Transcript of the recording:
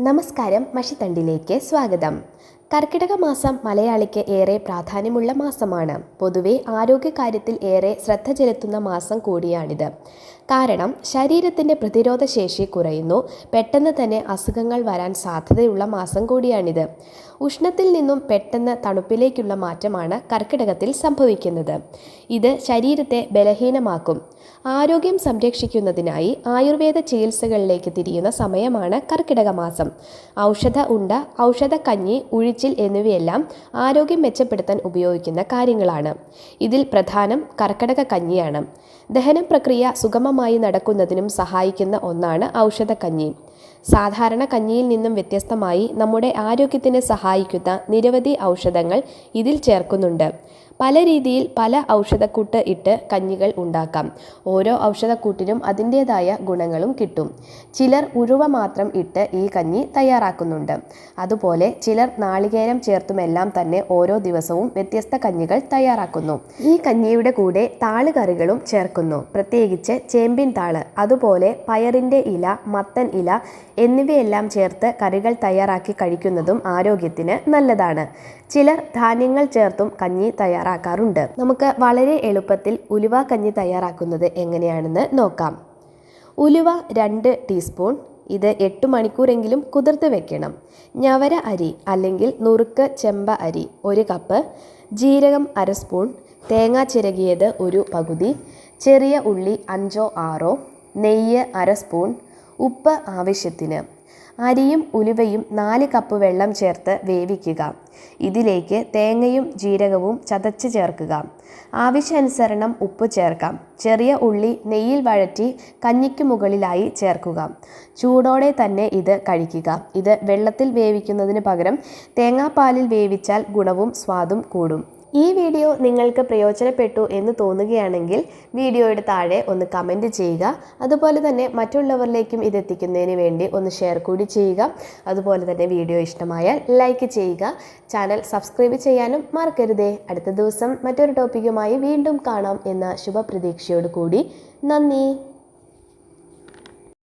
നമസ്കാരം മഷിത്തണ്ടിലേക്ക് സ്വാഗതം. കർക്കിടക മാസം മലയാളിക്ക് ഏറെ പ്രാധാന്യമുള്ള മാസമാണ്. പൊതുവെ ആരോഗ്യകാര്യത്തിൽ ഏറെ ശ്രദ്ധ ചെലുത്തുന്ന മാസം കൂടിയാണിത്. കാരണം ശരീരത്തിന്റെ പ്രതിരോധശേഷി കുറയുന്നു. പെട്ടെന്ന് തന്നെ അസുഖങ്ങൾ വരാൻ സാധ്യതയുള്ള മാസം കൂടിയാണിത്. ഉഷ്ണത്തിൽ നിന്നും പെട്ടെന്ന് തണുപ്പിലേക്കുള്ള മാറ്റമാണ് കർക്കിടകത്തിൽ സംഭവിക്കുന്നത്. ഇത് ശരീരത്തെ ബലഹീനമാക്കും. ആരോഗ്യം സംരക്ഷിക്കുന്നതിനായി ആയുർവേദ ചികിത്സകളിലേക്ക് തിരിയുന്ന സമയമാണ് കർക്കിടക മാസം. ഔഷധ ഉണ്ട ഔഷധ കഞ്ഞി ഉഴിച്ചിൽ എന്നിവയെല്ലാം ആരോഗ്യം മെച്ചപ്പെടുത്താൻ ഉപയോഗിക്കുന്ന കാര്യങ്ങളാണ്. ഇതിൽ പ്രധാനം കർക്കിടക കഞ്ഞിയാണ്. ദഹന പ്രക്രിയ സുഗമമായി നടക്കുന്നതിനും സഹായിക്കുന്ന ഒന്നാണ് ഔഷധക്കഞ്ഞി സാധാരണ കഞ്ഞിയിൽ നിന്നും വ്യത്യസ്തമായി നമ്മുടെ ആരോഗ്യത്തിന് സഹായിക്കുന്ന നിരവധി ഔഷധങ്ങൾ ഇതിൽ ചേർക്കുന്നുണ്ട്. പല രീതിയിൽ പല ഔഷധക്കൂട്ട് ഇട്ട് കഞ്ഞികൾ ഉണ്ടാക്കാം. ഓരോ ഔഷധക്കൂട്ടിനും അതിന്റേതായ ഗുണങ്ങളും കിട്ടും. ചിലർ ഉരുവ മാത്രം ഇട്ട് ഈ കഞ്ഞി തയ്യാറാക്കുന്നുണ്ട്. അതുപോലെ ചിലർ നാളികേരം ചേർത്തുമെല്ലാം തന്നെ ഓരോ ദിവസവും വ്യത്യസ്ത കഞ്ഞികൾ തയ്യാറാക്കുന്നു. ഈ കഞ്ഞിയുടെ കൂടെ താളുകറികളും ചേർക്കുന്നു. പ്രത്യേകിച്ച് ചേമ്പിൻ താൾ അതുപോലെ പയറിന്റെ ഇല മത്തൻ ഇല എന്നിവയെല്ലാം ചേർത്ത് കറികൾ തയ്യാറാക്കി കഴിക്കുന്നതും ആരോഗ്യത്തിന് നല്ലതാണ്. ചിലർ ധാന്യങ്ങൾ ചേർത്തും കഞ്ഞി തയ്യാറാക്കാറുണ്ട്. നമുക്ക് വളരെ എളുപ്പത്തിൽ ഉലുവ കഞ്ഞി തയ്യാറാക്കുന്നത് എങ്ങനെയാണെന്ന് നോക്കാം. ഉലുവ രണ്ട് ടീസ്പൂൺ ഇത് എട്ട് മണിക്കൂറെങ്കിലും കുതിർത്ത് വെക്കണം. ഞവര അരി അല്ലെങ്കിൽ നുറുക്ക് ചെമ്പ അരി ഒരു കപ്പ് ജീരകം അര സ്പൂൺ തേങ്ങ ചിരകിയത് ഒരു പകുതി ചെറിയ ഉള്ളി അഞ്ചോ ആറോ നെയ്യ് അര സ്പൂൺ ഉപ്പ് ആവശ്യത്തിന് അരിയും ഉലുവയും നാല് കപ്പ് വെള്ളം ചേർത്ത് വേവിക്കുക. ഇതിലേക്ക് തേങ്ങയും ജീരകവും ചതച്ച് ചേർക്കുക. ആവശ്യാനുസരണം ഉപ്പ് ചേർക്കാം. ചെറിയ ഉള്ളി നെയ്യിൽ വഴറ്റി കഞ്ഞിക്ക് മുകളിലായി ചേർക്കുക. ചൂടോടെ തന്നെ ഇത് കഴിക്കുക. ഇത് വെള്ളത്തിൽ വേവിക്കുന്നതിന് പകരം തേങ്ങാപ്പാലിൽ വേവിച്ചാൽ ഗുണവും സ്വാദും കൂടും. ഈ വീഡിയോ നിങ്ങൾക്ക് പ്രയോജനപ്പെട്ടു എന്ന് തോന്നുകയാണെങ്കിൽ വീഡിയോയുടെ താഴെ ഒന്ന് കമന്റ് ചെയ്യുക. അതുപോലെ തന്നെ മറ്റുള്ളവരിലേക്കും ഇതെത്തിക്കുന്നതിന് വേണ്ടി ഒന്ന് ഷെയർ കൂടി ചെയ്യുക. അതുപോലെ തന്നെ വീഡിയോ ഇഷ്ടമായാൽ ലൈക്ക് ചെയ്യുക. ചാനൽ സബ്സ്ക്രൈബ് ചെയ്യാനും മറക്കരുതേ. അടുത്ത ദിവസം മറ്റൊരു ടോപ്പിക്കുമായി വീണ്ടും കാണാം എന്ന ശുഭപ്രതീക്ഷയോട് കൂടി നന്ദി.